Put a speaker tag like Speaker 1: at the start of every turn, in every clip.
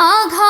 Speaker 1: 啊，靠。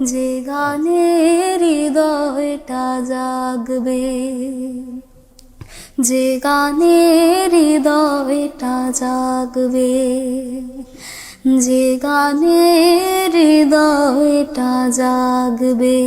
Speaker 1: যে গানের হৃদয়টা জাগবে যে গানের হৃদয়টা জাগবে যে গানের হৃদয়টা জাগবে।